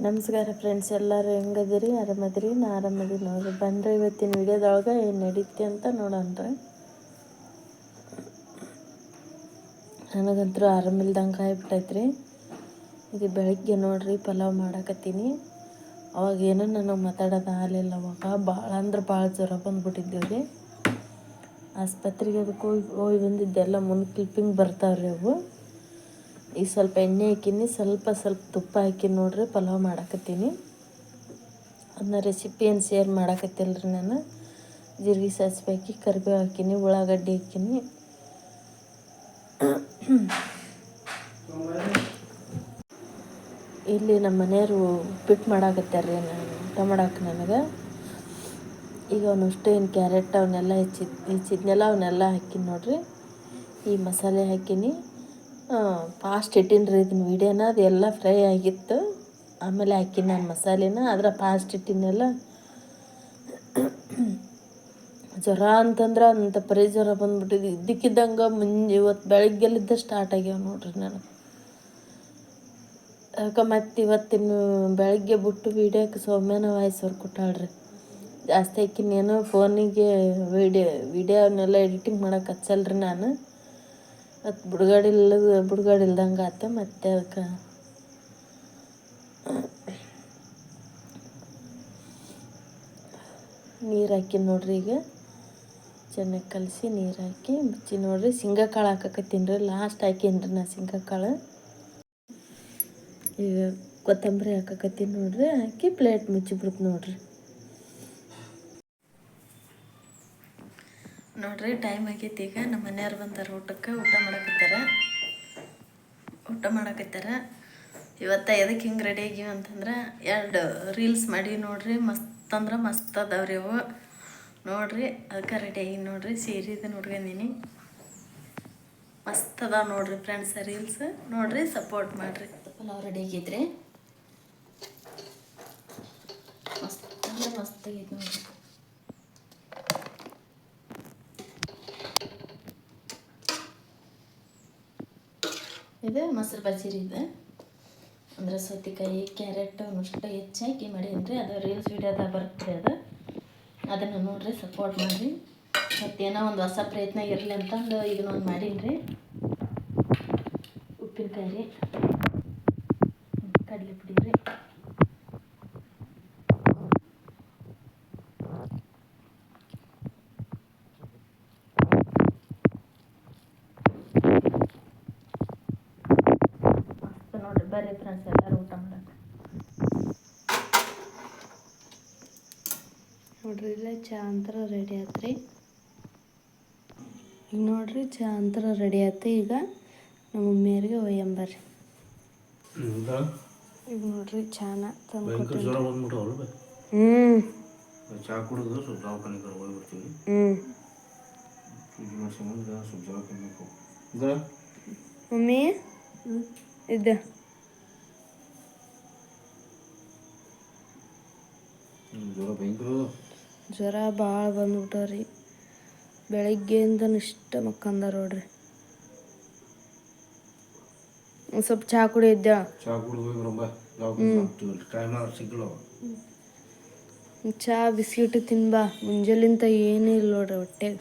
ನಮಸ್ಕಾರ ಫ್ರೆಂಡ್ಸ್ ಎಲ್ಲರೂ ಹೆಂಗದಿರಿ? ಆರಾಮದಿರಿ? ನಾ ಆರಾಮದಿರಿ ನೋಡ್ರಿ. ಬಂದ್ರೆ ಇವತ್ತಿನ ವಿಡಿಯೋದೊಳಗೆ ಏನು ನಡೀತಿ ಅಂತ ನೋಡೋಣ್ರಿ. ನನಗಂತೂ ಆರಾಮಿಲ್ದಂಗೆ ಆಗ್ಬಿಟ್ಟೈತ್ರಿ. ಇದು ಬೆಳಗ್ಗೆ ನೋಡ್ರಿ ಪಲಾವ್ ಮಾಡಕತ್ತೀನಿ. ಅವಾಗ ಏನೋ ನನಗೆ ಮಾತಾಡೋದು ಆಗಲಿಲ್ಲ. ಅವಾಗ ಭಾಳ ಅಂದ್ರೆ ಭಾಳ ಜ್ವರ ಬಂದ್ಬಿಟ್ಟಿದ್ದೇವೆ ರೀ ಆಸ್ಪತ್ರೆಗೆ ಅದಕ್ಕೆ ಹೋಗಿ ಹೋಗಿ ಬಂದಿದ್ದೆಲ್ಲ ಮುಂದೆ ಕ್ಲಿಪ್ಪಿಂಗ್ ಬರ್ತಾವ್ರಿ ಅವು. ಈಗ ಸ್ವಲ್ಪ ಎಣ್ಣೆ ಹಾಕಿನಿ, ಸ್ವಲ್ಪ ಸ್ವಲ್ಪ ತುಪ್ಪ ಹಾಕಿ ನೋಡ್ರಿ, ಪಲಾವ್ ಮಾಡಾಕತ್ತೀನಿ. ಅದನ್ನ ರೆಸಿಪಿ ಏನು ಶೇರ್ ಮಾಡಾಕತ್ತಿಲ್ಲ ರೀ ನಾನು. ಜೀರಿಗೆ ಸಾಸಿವೆ ಹಾಕಿ, ಕರಿಬೇವು ಹಾಕಿನಿ, ಉಳ್ಳಾಗಡ್ಡಿ ಹಾಕೀನಿ. ಇಲ್ಲಿ ನಮ್ಮ ಮನೆಯವರು ಉಪ್ಪಿಟ್ಟು ಮಾಡಾಕತ್ತಾರ ನಾನು ಊಟ ಮಾಡಾಕ ನನಗೆ. ಈಗ ಅವನಷ್ಟು ಏನು ಕ್ಯಾರೆಟ್ ಅವನ್ನೆಲ್ಲ ಹೆಚ್ಚಿದ್ ಹೆಚ್ಚಿದ್ನೆಲ್ಲ ಅವನ್ನೆಲ್ಲ ಹಾಕಿನಿ ನೋಡ್ರಿ. ಈ ಮಸಾಲೆ ಹಾಕೀನಿ. ಫಾಸ್ಟ್ ಇಟ್ಟೀನಿ ರೀ ಇದನ್ನ ವೀಡಿಯೋನ ಅದೆಲ್ಲ ಫ್ರೈ ಆಗಿತ್ತು. ಆಮೇಲೆ ಹಾಕಿ ನಾನು ಮಸಾಲೆನ, ಅದರ ಫಾಸ್ಟ್ ಇಟ್ಟಿನೆಲ್ಲ ಜ್ವರ ಅಂತಂದ್ರೆ ಅಂತ ಪರಿ ಜ್ವರ ಬಂದ್ಬಿಟ್ಟಿದ್ದು ಇದ್ದಕ್ಕಿದ್ದಂಗೆ ಮುಂಜಿ ಇವತ್ತು ಬೆಳಗ್ಗೆಲಿದ್ದ ಸ್ಟಾರ್ಟ್ ಆಗ್ಯಾವ ನೋಡ್ರಿ ನಾನು ಯಾಕೆ ಮತ್ತೆ ಇವತ್ತಿನ ಬೆಳಗ್ಗೆ ಬಿಟ್ಟು ವೀಡಿಯೋಕ್ಕೆ ಸೌಮ್ಯನ ವಾಯ್ಸವ್ರು ಕೊಟ್ಟಾಳ್ರಿ. ಜಾಸ್ತಿ ಆಕಿನೇನೋ ಫೋನಿಗೆ ವಿಡಿಯೋ ವಿಡಿಯೋನೆಲ್ಲ ಎಡಿಟಿಂಗ್ ಮಾಡೋಕೆ ಹಚ್ಚಲ್ರಿ ನಾನು. ಮತ್ತು ಬುಡ್ಗಾಡಿಲ್ಲ ಬುಡ್ಗಾಡಿಲ್ದಂಗೆ ಆತ, ಮತ್ತೆ ಅದಕ್ಕೆ ನೀರು ಹಾಕಿ ನೋಡ್ರಿ ಈಗ. ಚೆನ್ನಾಗಿ ಕಲಸಿ ನೀರು ಹಾಕಿ ಮುಚ್ಚಿ ನೋಡ್ರಿ. ಶೇಂಗಾ ಕಾಳು ಹಾಕಕತ್ತೀನಿ ರೀ ಲಾಸ್ಟ್ ಹಾಕೀನಿ ರೀ ನಾ ಶೇಂಗಾ ಕಾಳು. ಈಗ ಕೊತ್ತಂಬರಿ ಹಾಕಕತ್ತೀನಿ ನೋಡ್ರಿ, ಹಾಕಿ ಪ್ಲೇಟ್ ಮುಚ್ಚಿಬಿಡ್ತು ನೋಡ್ರಿ. ನೋಡ್ರಿ ಟೈಮ್ ಆಗೈತಿ ಈಗ. ನಮ್ಮ ಮನೆಯವ್ರು ಬಂದಾರ ಊಟಕ್ಕೆ ಊಟ ಮಾಡಕತ್ತಾರ. ಊಟ ಮಾಡಕತ್ತಾರ. ಇವತ್ತು ಎದಕ್ಕೆ ಹಿಂಗೆ ರೆಡಿ ಆಗಿವಿ ಅಂತಂದ್ರೆ ಎರಡು ರೀಲ್ಸ್ ಮಾಡಿ ನೋಡ್ರಿ. ಮಸ್ತ್ ಅಂದ್ರೆ ಮಸ್ತ್ ಅದಾವ್ರಿ ಅವು ನೋಡ್ರಿ ಅದಕ್ಕೆ ರೆಡಿ ಆಗಿ ನೋಡ್ರಿ. ಸೀರೆದು ನೋಡ್ಕೊಂಡಿನಿ. ಮಸ್ತ್ ಅದಾವ ನೋಡ್ರಿ ಫ್ರೆಂಡ್ಸ್ ರೀಲ್ಸ್ ನೋಡ್ರಿ ಸಪೋರ್ಟ್ ಮಾಡ್ರಿ. ಪಲಾವ್ ರೆಡಿ ಆಗಿದ್ರಿ. ಮಸ್ತ್ ಅಂದ್ರೆ ಮಸ್ತ್ ಆಗೈತೆ ನೋಡ್ರಿ. ಇದು, ಮೊಸರು ಬಜ್ಜಿರಿ ಇದು. ಅಂದ್ರೆ ಸೌತೆಕಾಯಿ, ಕ್ಯಾರೆಟ್ ಅಷ್ಟು ಹೆಚ್ಚಾಕಿ ಮಾಡೀನಿ ಅದು ರೀಲ್ಸ್ ವಿಡಿಯೋದಾಗ ಬರುತ್ತೆ ಅದು. ಅದನ್ನು ನೋಡಿರಿ ಸಪೋರ್ಟ್ ಮಾಡಿರಿ. ಮತ್ತೇನೋ ಒಂದು ಹೊಸ ಪ್ರಯತ್ನ ಇರಲಿ ಅಂತಂದು ಇದನ್ನೊಂದು ಮಾಡೀನಿ ರೀ ಉಪ್ಪಿನಕಾಯಿ ರೀ ಕಡಲೆ ಪುಡಿ ರೀ ಮಸ್ತ್ ನೋಡ್ರಿ ಬರ್ರಿ ಫ್ರೆಂಡ್ಸ್ ಎಲ್ಲರೂ ಊಟ ಮಾಡಕ್ಕೆ. ನೋಡ್ರಿ ಇಲ್ಲೇ ಚಾ ಅಂತರ ರೆಡಿ ಆತ್ರಿ. ಈಗ ನೋಡ್ರಿ ಚಾ ಅಂತರ ರೆಡಿ ಆಯ್ತು ಈಗ ನಮ್ಮ ಮಮ್ಮಿಯರಿಗೆ ಒಯ್ಯಂಬರ್ರಿ ಈಗ ನೋಡ್ರಿ ಚಾನ ತಂದು ಹ್ಞೂ ಚಾ ಕುಡಿದು ಸ್ವಲ್ಪ ದವಾಖಾನೆ ಕಡೆ ಹೋಗ್ಬಿಡ್ತೀವಿ ಹ್ಞೂ ಮಮ್ಮಿ ಇದ್ದ. ಜ್ವರ ಭಯಂಕರ ಜ್ವರ ಭಾಳ ಬಂದ್ಬಿಟ್ಟವ್ರಿ. ಬೆಳಗ್ಗೆಯಿಂದ ಇಷ್ಟ ಮಕ್ಕಂದಾರ ನೋಡ್ರಿ. ಸ್ವಲ್ಪ ಚಹಾ ಕುಡಿಯಿದ್ದ ಚಹಾ ಕುಡಿದು ಟೈಮ್ ಸಿಗ್ಲವ ಚಹಾ ಬಿಸ್ಕಿಟ್ ತಿನ್ಬಾ. ಮುಂಜಾಲಿಂತ ಏನೂ ಇಲ್ಲ ನೋಡ್ರಿ ಹೊಟ್ಟೆಗೆ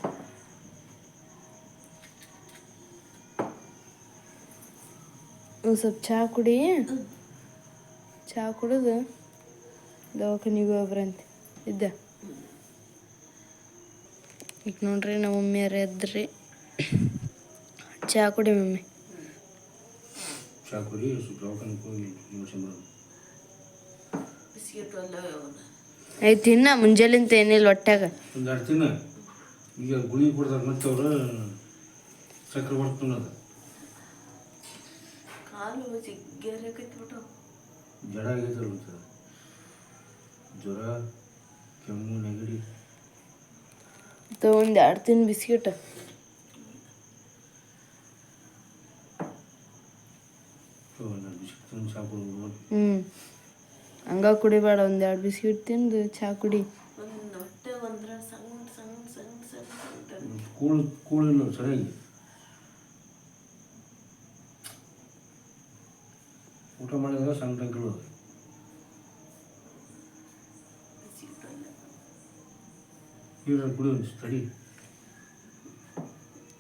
ಒಂದು ಸ್ವಲ್ಪ ಚಹಾ ಕುಡಿ. ಚಹಾ ಕುಡಿದು. ದವಾಖಾನಿಗೆ ಹೋಗ್ಬರಂತೆ ಇದ್ದ. ಈಗ ನೋಡ್ರಿ ನಮ್ಮ ಮಮ್ಮಿಯವ್ರು ಎದ್ರಿ. ಚಾ ಕುಡಿ ಮಮ್ಮಿ ಐದು ತಿನ್ನ ಮುಂಜಾಲಿಂತ ಏನಿಲ್ಲ ಎರಡು ಈಗ ಗುಳಿ ಕೊಡ್ತಾರೆ ಮತ್ತೆ ಅವರು ಸಕ್ಕರೆ ಬರ್ತದೆ ಕಾಲು ಜಡ ಆಗೈತಲ್ಲ ಒಂಥರ ಜ್ವರ ಕೆಮ್ಮು ನೆಗಡಿ. ಒಂದು ಎರಡು ತಿನ್ ಬಿಸ್ಕಿಟ್. ಹ್ಞೂ ಹಂಗ ಕುಡಿಬೇಡ ಒಂದು ಎರಡು ಬಿಸ್ಕಿಟ್ ತಿಂದು ಚಹಾ ಕುಡಿ. ಕೂಳು ಕೂಳಿಲ್ಲ ಸರಿಯಾಗಿ. ಊಟ ಮಾಡಿದಾಗ ಸಣ್ಣ ಟಂಕಲ್ ನೀರು ಕುಡಿಯೋ ಸ್ಟಡಿ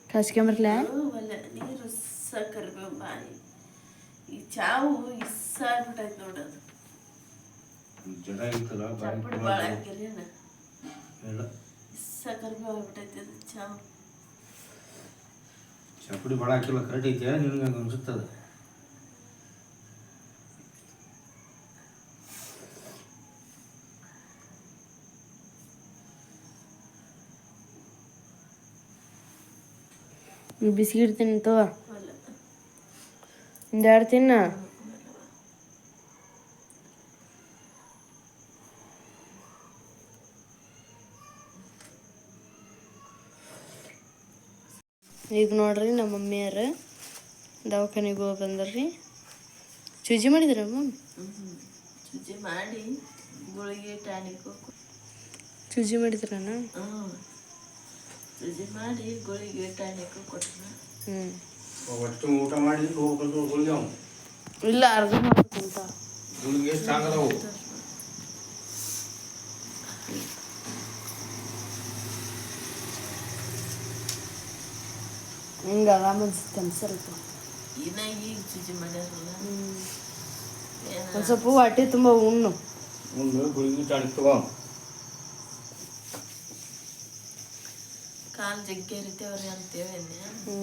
ಕಾಸ್ಕೊಂಬರ್ಲ ನೀರು ಕರಿಬೇವು ಬಾಯಿ ಈ ಚಾವು ಇಸ್ಸಾಗ್ಬಿಟ್ಟೈತೆ ನೋಡೋದು. ಜಡ ಇತ್ತಲ್ಲ ಚಪ್ಪಡಿ ಭಾಳ ಹಾಕಿರೇನ ಎಲ್ಲ ಇಸ್ಸ ಕರಿಬೇವು ಆಗ್ಬಿಟ್ಟೈತೆ ಅದು ಚಾವು. ಚಪ್ಪಡಿ ಭಾಳ ಹಾಕಿಲ್ಲ ಕರೆಕ್ಟ್ ಐತೆ ನಿನಗೆ ಹಂಗೆ ಅನ್ಸುತ್ತದ? ತಿಂತವ ಒಲೆ ಒಂದೆರಡು ತಿನ್ನ? ಈಗ ನೋಡ್ರಿ ನಮ್ಮ ಮಮ್ಮಿಯರು ದವಾಖಾನೆಗೆ ಹೋಗಿ ಬಂದ್ರಿ. ಚೂಜಿ ಮಾಡಿದ್ರ ಮಮ್ಮಿ ಶುಚಿ ಮಾಡಿ ಗುಳಿಗೆ ಟಾನಿಕ್ ಚೂಜಿ ಮಾಡಿದ್ರನ? ಮಾಡಿ ಗುಳಿಗೆ ಟಾನಿಕ್ ಕೊಟ್ಟನ ಹ್ಞೂ ಒಟ್ಟು ಊಟ ಮಾಡಿ ಹೋಗ್ಬೇಕು ಗುಳಿಗೆ ಅವ್ನು. ಇಲ್ಲ ಅರ್ಧ ಗುಳಿಗೆ ಆಗದವು? ಹಿಂಗೆ ಆರಾಮ ಅನ್ಸುತ್ತೆ ಅನ್ಸಲ್ಪ ಇನ್ನ ಈಗ ಮಾಡ್ಯಾರಲ್ಲ. ಒಂದು ಸ್ವಲ್ಪ ಹೊಟ್ಟೆ ತುಂಬ ಉಣ್ಣು. ಒಂದು ಗುಳಿಗೆ ಟಾಣಿಕ್ ತಗೋ. ಕಾಲು ಜಗ್ಗೆ ಹರಿತೇವ್ರಿ ಅಂತೇಳಿ ಹ್ಞೂ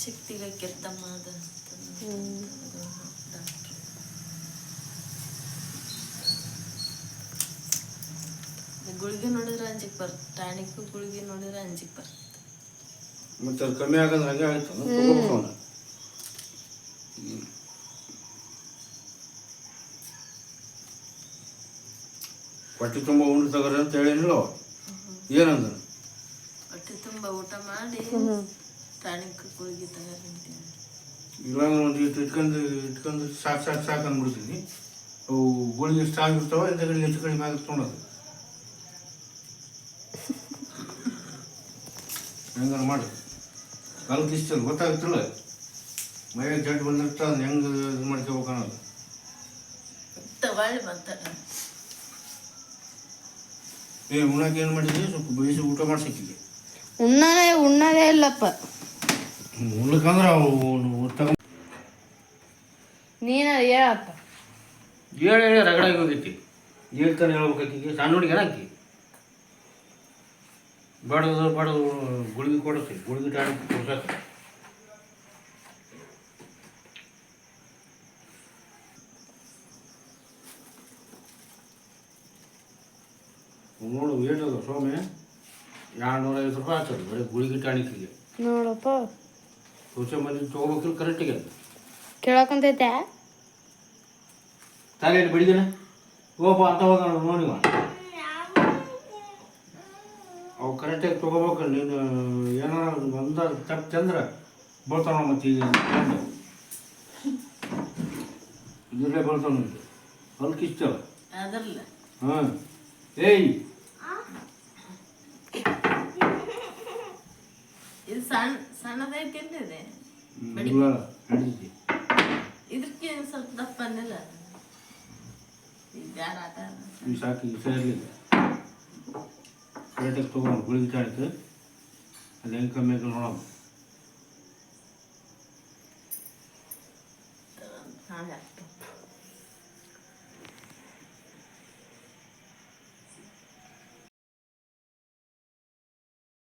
ಶಕ್ತಿಗೆ ಕೆತ್ತಮ್ಮ ಅದ ಗುಳಿಗೆ ನೋಡಿದ್ರೆ ಅಂಜಿಕ್ ಬರ್ತದೆ ಟಾನಿಕ್ ಗುಳಿಗೆ ನೋಡಿದ್ರೆ ಅಂಜಿಕ್ ಬರ್ತದೆ ಮತ್ತೆ ಅದು ಕಮ್ಮಿ ಆಗಂದ್ರೆ ಹಂಗೆ ಆಯ್ತು. ಹೊಟ್ಟೆ ತುಂಬ ಉಂಡು ತಗೋರಿ ಅಂತ ಹೇಳಿಲ್ಲ ಅವ. ಹೊಟ್ಟೆ ತುಂಬ ಊಟ ಮಾಡಿ ಟಾನಿಕ್ ಗುಳಿಗೆ ಒಂದು ಇಟ್ಟು ಇಟ್ಕೊಂಡು ಇಟ್ಕೊಂಡು ಸಾಕು ಸಾಕು ಸಾಕು ಅಂದ್ಬಿಡ್ತೀನಿ. ಅವು ಗುಳಿಗೆ ಇಂಥ ಕಡೆ ಹೆಚ್ಚು ಕಡಿಮೆ ಆಗುತ್ತೆ ತೊಗೊಳೋದು ಹೆಂಗಾರು ಮಾಡಿ. ಇಷ್ಟಲ್ಲ ಗೊತ್ತಾಗುತ್ತಿಲ್ಲ ಮೈಯಾಗ ಜಡ್ ಬಂದಿರ್ತ ಅದನ್ನ ಹೆಂಗೆ ಇದು ಮಾಡ್ಕೋಬೇಕು ಅನ್ನೋದು. ತಗೊಳ್ಳಿ ಮಾತಾಡ ಏ ಉಣ್ಣಕ್ಕೆ ಏನು ಮಾಡಿದ್ವಿ ಸ್ವಲ್ಪ ಬೇಯಿಸಿ ಊಟ ಮಾಡ್ಸಕ್ಕಿಗೆ ಉಣ್ಣದೇ ಉಣ್ಣದೇ ಇಲ್ಲಪ್ಪ. ಉಣ್ಣಕ್ಕಂದ್ರೆ ಅವು ನೀನ ಹೇಳಪ್ಪ. ಹೇಳಿ ಹೇಳಿ ರಗಡಾಗಿ ಹೋಗೈತಿ. ಹೇಳ್ತಾನೆ ಹೇಳ್ಬೇಕೈತಿ ಸಣ್ಣ ಹುಡುಗಿ ಹಾಕಿ. ಬಡದು ಬಡದು ಗುಳಿಗೆ ಕೊಡುತ್ತೆ ಗುಳಿಗೆ ಟಾಣಿ ಕೊಡ್ಸಕ್ಕೆ ನೋಡು ಅದ ಸೋಮೆ ಎರಡು ನೂರ ರೂಪಾಯಿ ಆಗ್ತದೆ ಬರೀ ಗುಳಿಗೆ ಟಾಣಿಕಿಗೆ ನೋಡಪ್ಪ. ಹುಷ ಮಂದಿ ತೊಗೋಬೇಕಿಲ್ಲ ಕರೆಕ್ಟಿಗೆ ಕೇಳಕ್ಕಂತೈತೆ ತಲೆ ಬಡಿದೇನೆ? ಓಪ ಅಂತ ಹೋಗೋಣ ನೋಡಿ ಅವು ಕರೆಕ್ಟಾಗಿ ತೊಗೋಬೇಕು ನೀನು ಏನಾರ ಬಂದ ತಪ್ಪು ಚಂದ್ರೆ ಬೀಳ್ತಾವ ಮತ್ತೆ ಈಗ ಇದರಲ್ಲೇ ಬೀಳ್ತಾವ ಅಲ್ಕಿಷ್ಟ ಹಾಂ ಏಯ್ ಇದು ಸಣ್ಣ ಇಲ್ಲ ನಡೀತಿ ಇದಕ್ಕೆ ಸ್ವಲ್ಪ ದಪ್ಪ ಅನ್ನಿಲ್ಲ. ಸಾಕು ಈ ಸೇರಲಿಲ್ಲ ಕರೆಕ್ಟಾಗಿ ತೊಗೊಂಡು ಗುಳಿಗೆ ಚಾಡಿತು ಅದು ಹೆಂಗೆ ಕಮ್ಮಿ ಆಗಿ ನೋಡೋಣ. ಹಾಗೆ